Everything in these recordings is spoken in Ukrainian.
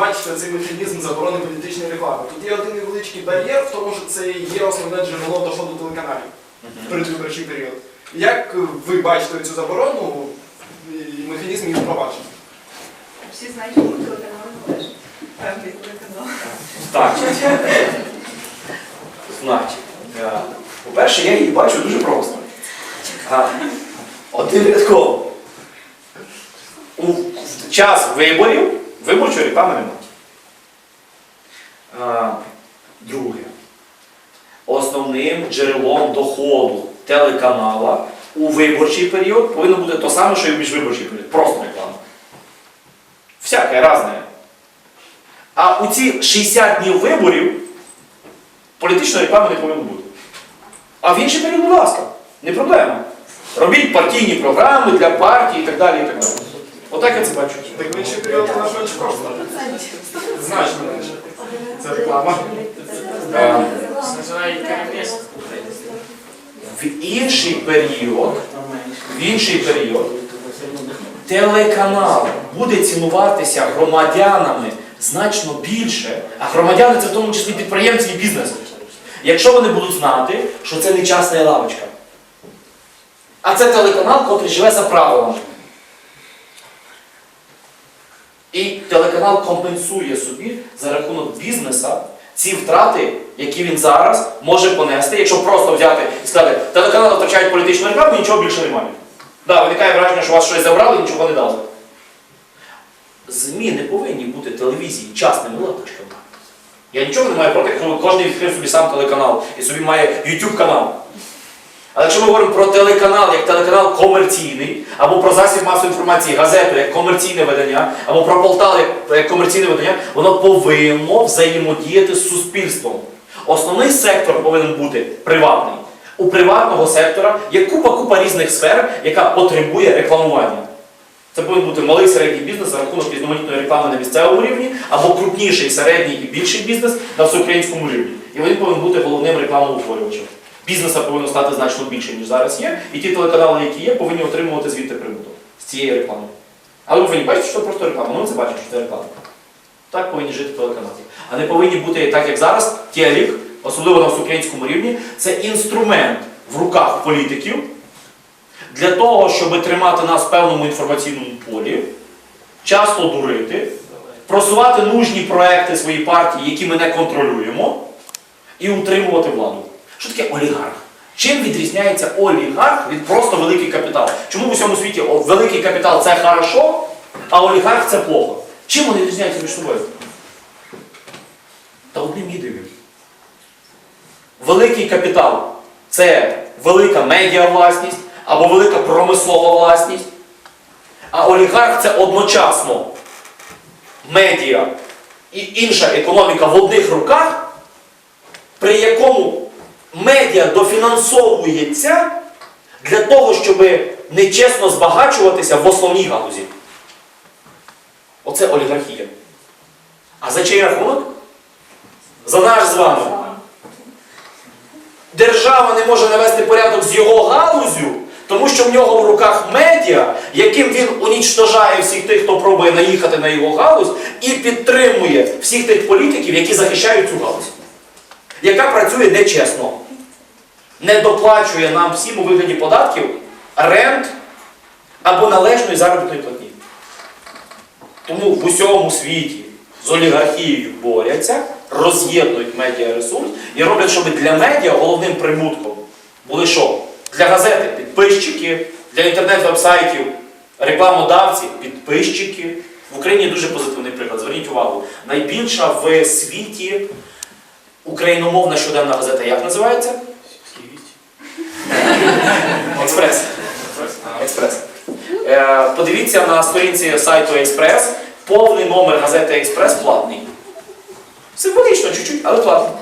бачите цей механізм заборони політичної реклами. Тут є один невеличкий бар'єр в тому, що це є основне джерело доходу телеканалів в передвиборчий період. Як ви бачите цю заборону і механізм її впровадження? Всі знають, що телеканал належить. Певний телеканал. Так. Значить, е, по-перше, я її бачу дуже просто. Один рядково. У час виборів виборчої реклами немає. Друге. Основним джерелом доходу телеканала у виборчий період повинно бути те саме, що і в міжвиборчий період. Просто реклама. Всяке разне. А у ці 60 днів виборів політичної реклами не повинно бути. А в інший період, будь ласка, не проблема. Робіть партійні програми для партії і так далі. і так далі. Отак я це бачу. Так в інший період ж менше. Значно менше. Це реклама. Е. В інший період, в інший період телеканал буде цінуватися громадянами значно більше, а громадяни це в тому числі підприємці і бізнес. Якщо вони будуть знати, що це не частна лавочка. А це телеканал, котрий живе за правилами. І телеканал компенсує собі за рахунок бізнеса ці втрати, які він зараз може понести, якщо просто взяти і сказати, телеканали втрачають політичну рекламу, нічого більше немає. Да, виникає враження, що вас щось забрали і нічого не дали. ЗМІ не повинні бути телевізії частними лавочками. Я нічого не маю проти, коли кожен відкрив собі сам телеканал і собі має YouTube канал. Але якщо ми говоримо про телеканал як телеканал комерційний, або про засіб масової інформації, газету як комерційне видання, або про Полтаву як, як комерційне видання, воно повинно взаємодіяти з суспільством. Основний сектор повинен бути приватний. У приватного сектора є купа-купа різних сфер, яка потребує рекламування. Це повинен бути малий середній бізнес за рахунок різноманітної реклами на місцевому рівні, або крупніший середній і більший бізнес на всеукраїнському рівні. І він повинен бути головним рекламоутворювачем. Бізнеса повинно стати значно більше, ніж зараз є, і ті телеканали, які є, повинні отримувати звідти прибуток з цієї реклами. Але ви повинні бачити, що це просто реклама. Ну, це бачимо, що це реклама. Так повинні жити телеканали. А не повинні бути так, як зараз, телек, особливо на всеукраїнському рівні, це інструмент в руках політиків для того, щоб тримати нас в певному інформаційному полі, часто дурити, просувати нужні проекти своєї партії, які ми не контролюємо, і утримувати владу. Що таке олігарх? Чим відрізняється олігарх від просто великий капітал? Чому в усьому світі великий капітал це хорошо, а олігарх це плохо? Чим вони відрізняються між собою? Та одним єдиним. Великий капітал це велика медіавласність або велика промислова власність. А олігарх це одночасно медіа і інша економіка в одних руках, при якому медіа дофінансовується для того, щоб нечесно збагачуватися в основній галузі. Оце олігархія. А за чий рахунок? За наш з вами. Держава не може навести порядок з його галузю, тому що в нього в руках медіа, яким він унічтожає всіх тих, хто пробує наїхати на його галузь, і підтримує всіх тих політиків, які захищають цю галузь, яка працює нечесно, не доплачує нам всім у вигляді податків рент або належної заробітної платні. Тому в усьому світі з олігархією борються, роз'єднують медіаресурс і роблять, щоб для медіа головним прибутком були що? Для газети підписчики, для інтернет-вебсайтів, рекламодавці, підписчики. В Україні дуже позитивний приклад. Зверніть увагу. Найбільша в світі україномовна щоденна газета як називається? Експрес. Експрес. Е, подивіться на сторінці сайту Експрес. Повний номер газети Експрес платний. Символічно, чуть-чуть, але платний.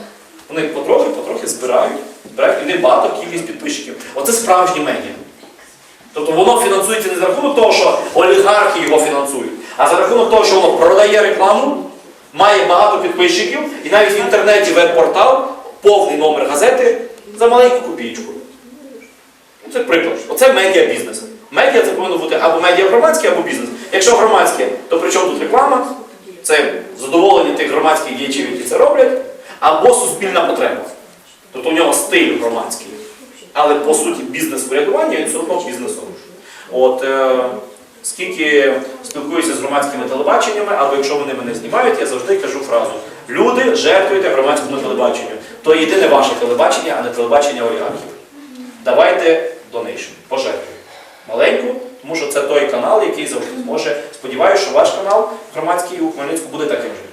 Вони потрохи, потрохи збирають, збирають людей багато кількість підписчиків. Оце справжні медіа. Тобто воно фінансується не за рахунок того, що олігархи його фінансують, а за рахунок того, що воно продає рекламу, має багато підписчиків, і навіть в інтернеті веб-портал, повний номер газети за маленьку копійку. Ну, Це приклад. Оце медіа бізнес. Медіа це повинно бути або медіа громадське, або бізнес. Якщо громадське, то при чому тут реклама? це задоволення тих громадських діячів, які це роблять, або суспільна потреба. Тобто у нього стиль громадський. Але по суті бізнес врядування він все одно бізнесом. От е, скільки спілкуюся з громадськими телебаченнями, або якщо вони мене знімають, я завжди кажу фразу: люди жертвуйте громадському телебаченню. То єдине ваше телебачення, а не телебачення олігархів. Давайте донейшн, пожертвуйте. Маленьку, тому що це той канал, який завжди зможе. Сподіваюся, що ваш канал громадський у Хмельницьку буде таким же.